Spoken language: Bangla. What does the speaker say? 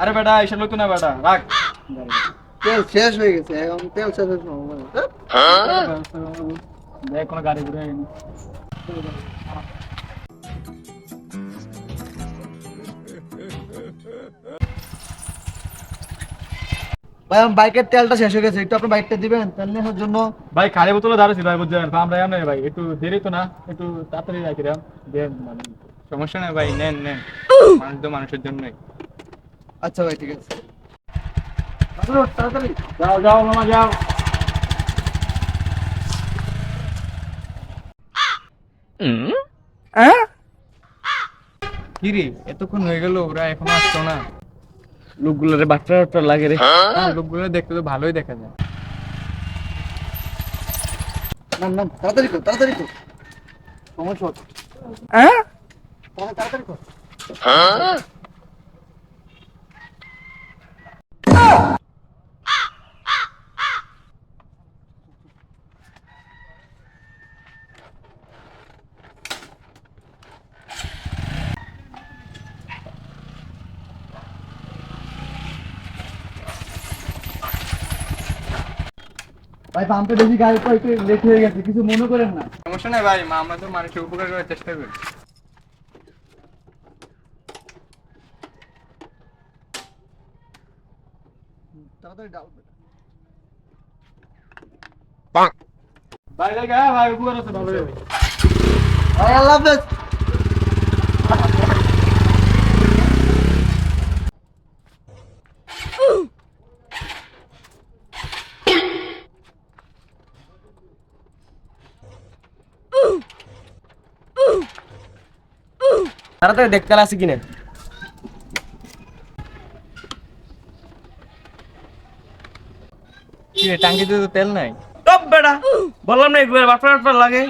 আরে বেটা এসব লোক না বেটা রাখ তেল শেষ হয়ে গেছে এখন তেল শেষ হয়েছে দেখ কোনো গাড়ি ঘুরে। ভাই আমার বাইকের তেলটা শেষ হয়ে গেছে একটু আপনার বাইকটা দিবেন তেল নেওয়ার জন্য। ভাই খালি বোতলে দাঁড়িয়েছি ভাই বুঝছেন আমরা এমন ভাই একটু দেরি তো না একটু তাড়াতাড়ি রাখি রাম দেন মানে সমস্যা নেই ভাই নেন নেন মানুষ তো মানুষের জন্যই। আচ্ছা ভাই ঠিক আছে। তাড়াতাড়ি, তাড়াতাড়ি যাও যাও মামা যাও। কি রে এতক্ষণ হয়ে গেল ওরা এখনও আসতো না। লোকগুলোরে বাট্টা বাট্টা লাগে রে। হ্যাঁ, লোকগুলো দেখতে তো ভালোই দেখা যায়। না না তাড়াতাড়ি কর তাড়াতাড়ি কর। সময় শর্ট হ্যাঁ? তাড়াতাড়ি কর। ভাই পাম্পে বেশি গাড়ি তো একটু লেট হয়ে গেছে কিছু মনে করেন না। সমস্যা নেই ভাই মা আমরা তো মানুষের উপকার করার চেষ্টা করি। তাড়াতাড়ি ডাল ভাই দেখ হ্যাঁ ভাই উপকার আছে ভালো ভাই আল্লাহ হাফেজ। তাড়াতাড়ি দেখতে আসি কিনে। টাঙ্কিতে তো তেল নাই? বেটা। বললাম না একবার বাটপার বাটপার লাগে